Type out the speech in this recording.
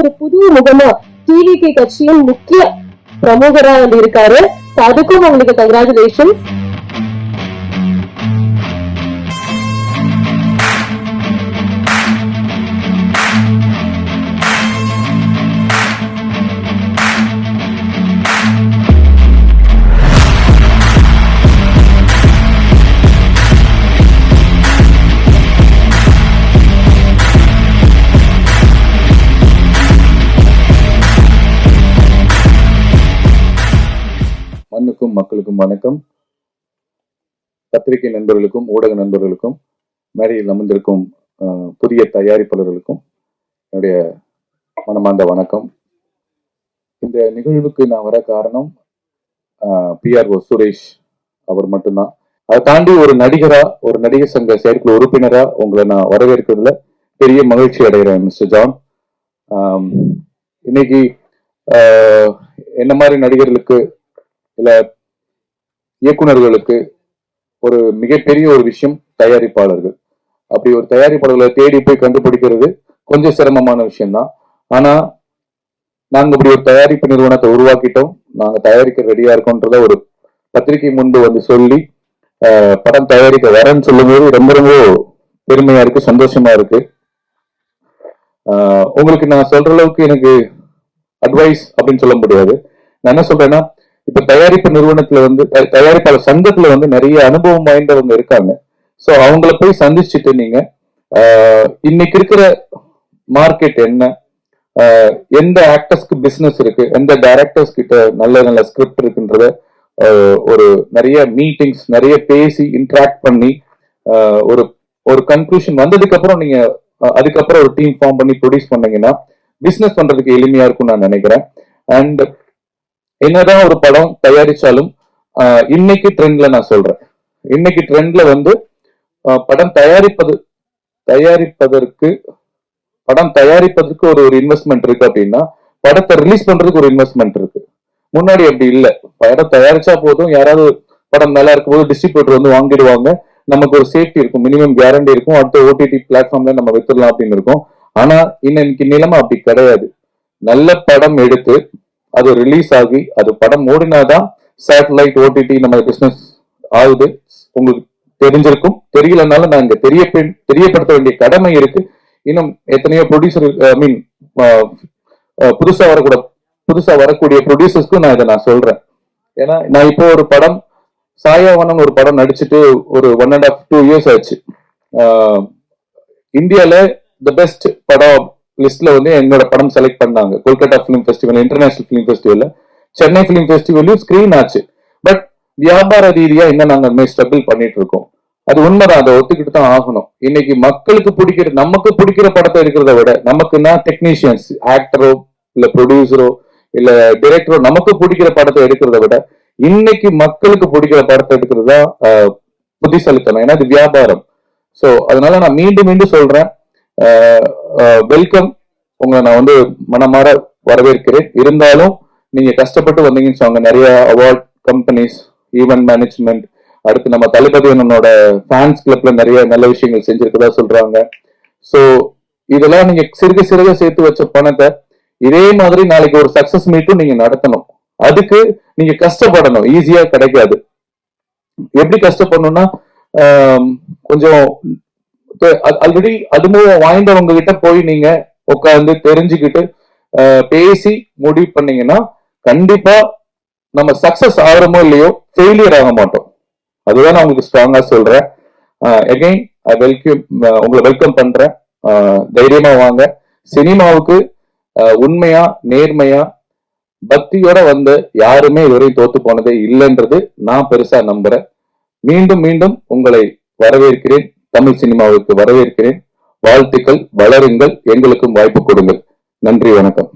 ஒரு புது முகமா டிவிகே கட்சியின் முக்கிய பிரமுகரா வந்து இருக்காரு. அதுக்கும் உங்களுக்கு கங்க்ராச்சுலேஷன் மண்ணுக்கும் மக்களுக்கும் வணக்கம். பத்திரிகை நண்பர்களுக்கும் ஊடக நண்பர்களுக்கும் மேடையில் அமர்ந்திருக்கும் புதிய தயாரிப்பாளர்களுக்கும் என்னுடைய மனமார்ந்த வணக்கம். இந்த நிகழ்வுக்கு நான் வர காரணம் பிஆர்ஓ சுரேஷ் அவர் மட்டும்தான். அதை தாண்டி ஒரு நடிகரா ஒரு நடிகர் சங்க செயற்குழு உறுப்பினரா உங்களை நான் வரவேற்கிறதுல பெரிய மகிழ்ச்சி அடைகிறேன் மிஸ்டர் ஜான். இன்னைக்கு ஆஹ், என்ன மாதிரி நடிகர்களுக்கு இல்ல இயக்குனர்களுக்கு ஒரு மிகப்பெரிய ஒரு விஷயம் தயாரிப்பாளர்கள். அப்படி ஒரு தயாரிப்பாளர்களை தேடி போய் கண்டுபிடிக்கிறது கொஞ்சம் சிரமமான விஷயம்தான். ஆனா நாங்க இப்படி ஒரு தயாரிப்பு நிறுவனத்தை உருவாக்கிட்டோம். நாங்க தயாரிக்க ரெடியா இருக்கோன்றத ஒரு பத்திரிகை முன்பு வந்து சொல்லி படம் தயாரிக்க வரேன்னு சொல்லும்போது ரொம்ப ரொம்ப பெருமையா இருக்கு சந்தோஷமா இருக்கு. உங்களுக்கு நான் சொல்ற அளவுக்கு எனக்கு அட்வைஸ் அப்படின்னு சொல்ல முடியாது. நான் என்ன சொல்றேன்னா இப்ப தயாரிப்பு நிறுவனத்துல வந்து தயாரிப்பாளர் சங்கத்துல வந்து நிறைய அனுபவம் வாய்ந்தவங்க இருக்காங்க. சோ அவங்கள போய் சந்திச்சுட்டு நீங்க இன்னைக்கு இருக்கிற மார்க்கெட் என்ன? எந்த ஆக்டர்ஸ்க்கு பிசினஸ் இருக்கு? எந்த டைரக்டர்ஸ் கிட்ட நல்ல நல்ல ஸ்கிரிப்ட் இருக்குன்றத ஒரு நிறைய மீட்டிங்ஸ் நிறைய பேசி இன்ட்ராக்ட் பண்ணி ஆஹ், ஒரு ஒரு கன்க்ளூஷன் வந்ததுக்கு அப்புறம் நீங்க அதுக்கப்புறம் ஒரு டீம் ஃபார்ம் பண்ணி ப்ரொடியூஸ் பண்ணீங்கன்னா பிசினஸ் பண்றதுக்கு எளிமையா இருக்கும்னு நான் நினைக்கிறேன். அண்ட் என்னதான் ஒரு படம் தயாரிச்சாலும் இன்னைக்கு ட்ரெண்ட்ல நான் சொல்றேன். இன்னைக்கு ட்ரெண்ட்ல வந்து படம் தயாரிப்பது தயாரிப்பதற்கு படம் தயாரிப்பதற்கு ஒரு ஒரு இன்வெஸ்ட்மெண்ட் இருக்கு அப்படின்னா படத்தை ரிலீஸ் பண்றதுக்கு ஒரு இன்வெஸ்ட்மெண்ட் இருக்கு. முன்னாடி அப்படி இல்ல. படம் தயாரிச்சா போதும் யாராவது படம் நல்லா இருக்கும் போது டிஸ்ட்ரிபியூட்டர் வந்து வாங்கிடுவாங்க. நமக்கு ஒரு சேஃப்டி இருக்கும் மினிமம் கேரண்டி இருக்கும். அடுத்த ஓடிடி பிளாட்ஃபார்ம்ல நம்ம வித்துடலாம் அப்படின்னு இருக்கும். ஆனா இன்னைக்கு நிலைமை அப்படி கிடையாது. நல்ல படம் எடுத்து அது ரிலீஸ் ஆகி அது படம் ஓடினாதான் சேட்டலைட் ஓடிடி நம்ம பிசினஸ் ஆகுது. உங்களுக்கு தெரிஞ்சிருக்கும். தெரியலனாலும் நான் இங்க தெரிய தெரியப்படுத்த வேண்டிய கடமை இருக்கு. இன்னும் எத்தனையோ ப்ரொடியூசர் ஐ மீன் புதுசா வரக்கூட புதுசா வரக்கூடிய ப்ரொடியூசர்ஸ்க்கும் நான் இதை நான் சொல்றேன். ஏன்னா நான் இப்போ ஒரு படம் சாயாவனம் ஒரு படம் நடிச்சுட்டு ஒரு one and half two years ஆச்சு. இந்தியால தி பெஸ்ட் படம் லிஸ்ட்ல வந்து என்னோட படம் செலக்ட் பண்ணாங்க. Kolkata film festival international film ஃபெஸ்டிவல்ல Chennai film ஃபெஸ்டிவல்லையும் ஸ்கிரீன் ஆச்சு. பட் வியாபார ரீதியா இன்னும் நாங்க ஸ்ட்ரகிள் பண்ணிட்டு இருக்கோம்? அது உண்மைதான். அதை ஒத்துக்கிட்டு தான் ஆகணும். இன்னைக்கு மக்களுக்கு பிடிக்கிற நமக்கு பிடிக்கிற படத்தை இருக்கிறத விட நமக்குன்னா டெக்னீஷியன்ஸ் ஆக்டரோ இல்ல ப்ரொடியூசரோ இல்ல டிரெக்டரோ நமக்கு பிடிக்கிற படத்தை எடுக்கிறத விட இன்னைக்கு மக்களுக்கு பிடிக்கிற படத்தை எடுக்கிறது தான் புத்திசலித்தனம். ஏன்னா அது வியாபாரம். சோ அதனால நான் மீண்டும் மீண்டும் சொல்றேன். வெல்கம் உங்களை நான் வந்து மனமாற வரவேற்கிறேன். இருந்தாலும் நீங்க கஷ்டப்பட்டு வந்தீங்கன்னு சொன்னாங்க. நிறைய அவார்ட் கம்பெனிஸ் ஈவென்ட் மேனேஜ்மெண்ட் அடுத்து நம்ம தளபதி அண்ணனோட ஃபேன்ஸ் கிளப்ல நிறைய நல்ல விஷயங்கள் செஞ்சிருக்கதா சொல்றாங்க. ஸோ இதெல்லாம் நீங்க சிறுக சிறுக சேர்த்து வச்ச பணத்தை இதே மாதிரி நாளைக்கு ஒரு சக்சஸ் மீட்டும் நீங்க நடத்தணும். அதுக்கு நீங்க கஷ்டப்படணும். ஈஸியா கிடைக்காது. எப்படி கஷ்டப்படணும்னா கொஞ்சம் ஆல்ரெடி அனுபவம் வாய்ந்தவங்க கிட்ட போய் நீங்க உட்காந்து தெரிஞ்சுக்கிட்டு பேசி முடிவு பண்ணீங்கன்னா கண்டிப்பா நம்ம சக்சஸ் ஆகிறோமோ இல்லையோ ஃபெயிலியர் ஆக மாட்டோம். அதுதான் நான் உங்களுக்கு ஸ்ட்ராங்கா சொல்றேன். அகைன் ஐ வெல்கம் உங்களை வெல்கம் பண்றேன். தைரியமா வாங்க. சினிமாவுக்கு உண்மையா நேர்மையா பக்தியோட வந்து யாருமே இதுவரை தோத்து போனதே இல்லைன்றது நான் பெருசா நம்புறேன். மீண்டும் மீண்டும் உங்களை வரவேற்கிறேன். தமிழ் சினிமாவுக்கு வரவேற்கிறேன். வாழ்த்துக்கள் வளருங்கள் எங்களுக்கும் வாய்ப்பு கொடுங்கள். நன்றி வணக்கம்.